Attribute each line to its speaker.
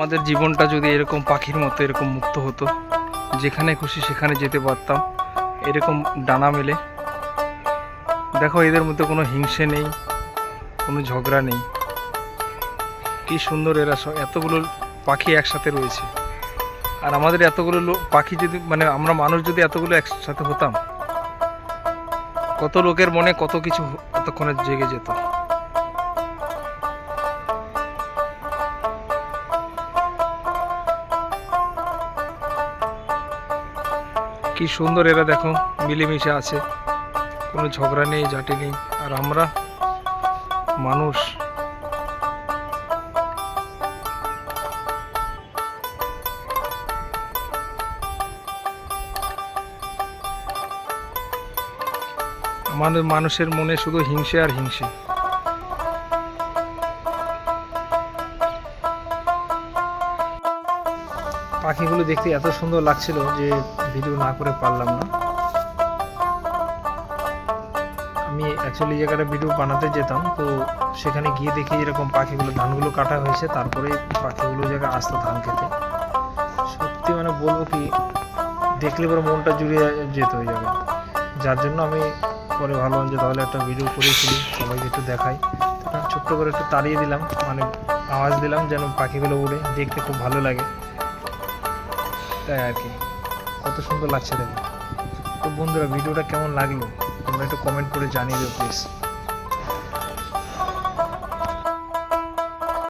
Speaker 1: আমাদের জীবনটা যদি এরকম পাখির মতো এরকম মুক্ত হতো, যেখানে খুশি সেখানে যেতে পারতাম, এরকম ডানা মেলে। দেখো, এদের মধ্যে কোনো হিংসে নেই, কোনো ঝগড়া নেই। কি সুন্দর এরা সব, এতগুলো পাখি একসাথে রয়েছে। আর আমাদের এতগুলো পাখি যদি মানে আমরা মানুষ যদি এতগুলো একসাথে হতাম, কত লোকের মনে কত কিছু এতক্ষণে জেগে যেত। কি সুন্দর এরা দেখো, মিলেমিশে আছে। কোনো ঝগড়া নেই জাটি নেই। আর আমরা মানুষ মানুষের মনে শুধু হিংসে আর হিংসে। পাখিগুলো দেখতে এত সুন্দর লাগছিল যে ভিডিও না করে পারলাম না। আমি অ্যাকচুয়ালি জায়গাটা ভিডিও বানাতে যেতাম, তো সেখানে গিয়ে দেখি এরকম পাখিগুলো, ধানগুলো কাটা হয়েছে, তারপরে পাখিগুলো জায়গায় আসতো ধান খেতে। সত্যি মানে বলব কি, দেখলে পরে মনটা জুড়িয়ে যেত ওই জায়গায়। যার জন্য আমি পরে ভাবলাম যে তাহলে একটা ভিডিও করেছিলি, সবাইকে একটু দেখাই। ছোট্ট করে একটু তাড়িয়ে দিলাম মানে আওয়াজ দিলাম যেন পাখিগুলো উড়ে, দেখতে খুব ভালো লাগে। তাই আর কি। কত সুন্দর লাগছে দেখো। তো বন্ধুরা, ভিডিওটা কেমন লাগল? তোমরা একটু কমেন্ট করে জানিয়ে দিও প্লিজ